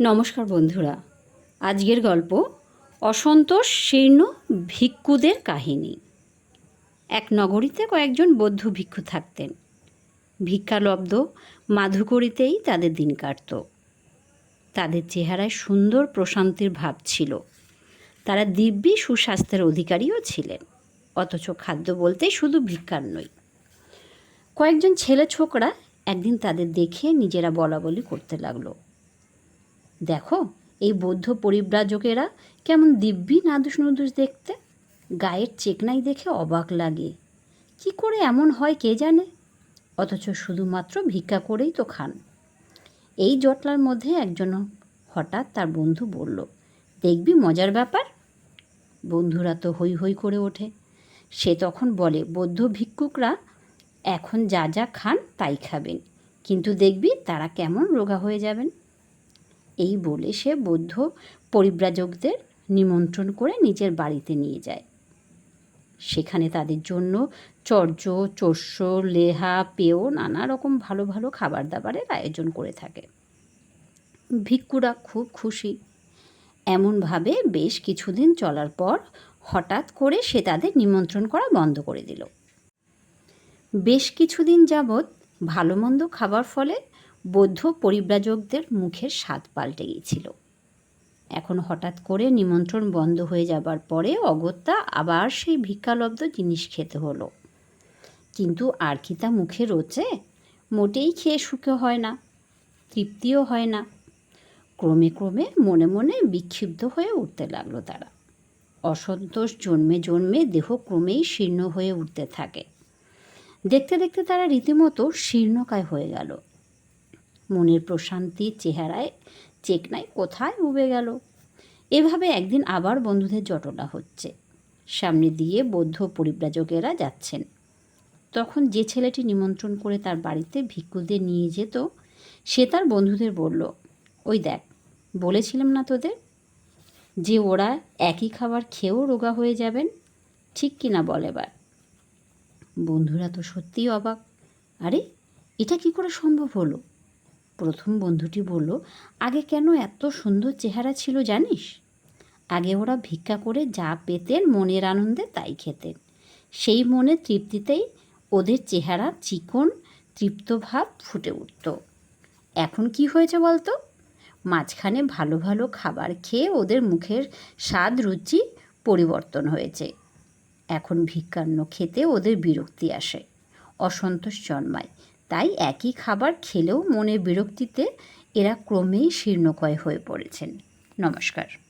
নমস্কার বন্ধুরা। আজকের গল্প অসন্তোষ শীর্ণ ভিক্ষুদের কাহিনী। এক নগরীতে কয়েকজন বৌদ্ধ ভিক্ষু থাকতেন। ভিক্ষালব্ধ মাধুকরিতেই তাদের দিন কাটত। তাদের চেহারায় সুন্দর প্রশান্তির ভাব ছিল। তারা দিব্যি সুস্বাস্থ্যের অধিকারীও ছিলেন, অথচ খাদ্য বলতে শুধু ভিক্ষার নয়। কয়েকজন ছেলে ছোকরা একদিন তাদের দেখে নিজেরা বলা বলি করতে লাগল। দেখো, এই বৌদ্ধ পরিব্রাজকেরা কেমন দিব্যি নাদুস নুদুস দেখতে। গায়ের চেকনাই দেখে অবাক লাগে। কি করে এমন হয় কে জানে? অথচ শুধুমাত্র ভিক্ষা করেই তো খান। এই জটলার মধ্যে একজন হঠাৎ তার বন্ধু বলল, দেখবি মজার ব্যাপার? বন্ধুরা তো হই হই করে ওঠে। সে তখন বলে, বৌদ্ধ ভিক্ষুকরা এখন যা যা খান তাই খাবেন। কিন্তু দেখবি তারা কেমন রোগা হয়ে যাবেন। এই বলে সে বৌদ্ধ পরিব্রাজকদের নিমন্ত্রণ করে নিজের বাড়িতে নিয়ে যায়। সেখানে তাদের জন্য চর্য চর্ষ লেহা, পেয় নানা রকম ভালো ভালো খাবার দাবারের আয়োজন করে থাকে। ভিক্ষুরা খুব খুশি। এমনভাবে বেশ কিছুদিন চলার পর হঠাৎ করে সে তাদের নিমন্ত্রণ করা বন্ধ করে দিল। বেশ কিছুদিন যাবৎ ভালো মন্দ খাবার ফলে বৌদ্ধ পরিব্রাজকদের মুখের স্বাদ পাল্টে গিয়েছিল। এখন হঠাৎ করে নিমন্ত্রণ বন্ধ হয়ে যাবার পরে অগত্যা আবার সেই ভিক্ষালব্ধ জিনিস খেতে হলো। কিন্তু আর কি তা মুখে রোচে? মোটেই খেয়ে সুখে হয় না, তৃপ্তিও হয় না। ক্রমে ক্রমে মনে মনে বিক্ষিপ্ত হয়ে উঠতে লাগল তারা। অসন্তোষ জন্মে জন্মে দেহ ক্রমেই শীর্ণ হয়ে উঠতে থাকে। দেখতে দেখতে তারা রীতিমতো শীর্ণকায় হয়ে গেল। মনের প্রশান্তি, চেহারায় চেকনায় কোথায় উবে গেল? এভাবে একদিন আবার বন্ধুদের জটলা হচ্ছে। সামনে দিয়ে বৌদ্ধ পরিব্রাজকেরা যাচ্ছেন। তখন যে ছেলেটি নিমন্ত্রণ করে তার বাড়িতে ভিক্ষুদের নিয়ে যেত, সে তার বন্ধুদের বলল, ওই দেখ, বলেছিলাম না তোদের যে ওরা একই খাবার খেয়েও রোগা হয়ে যাবেন? ঠিক কিনা বল এবার? বন্ধুরা তো সত্যিই অবাক। আরে, এটা কি করে সম্ভব হলো? প্রথম বন্ধুটি বলল, আগে কেন এত সুন্দর চেহারা ছিল জানিস? আগে ওরা ভিক্ষা করে যা পেতেন মনের আনন্দে তাই খেতেন। সেই মনে তৃপ্তিতেই ওদের চেহারা চিকন, তৃপ্তভাব ফুটে উঠত। এখন কি হয়েছে বলতো? মাঝখানে ভালো ভালো খাবার খেয়ে ওদের মুখের স্বাদ রুচি পরিবর্তন হয়েছে। এখন ভিক্ষান্ন খেতে ওদের বিরক্তি আসে, অসন্তোষ জন্মায়। তাই একই খাবার খেলেও মনের বিরক্তিতে এরা ক্রমেই শীর্ণকয় হয়ে পড়েছেন। নমস্কার।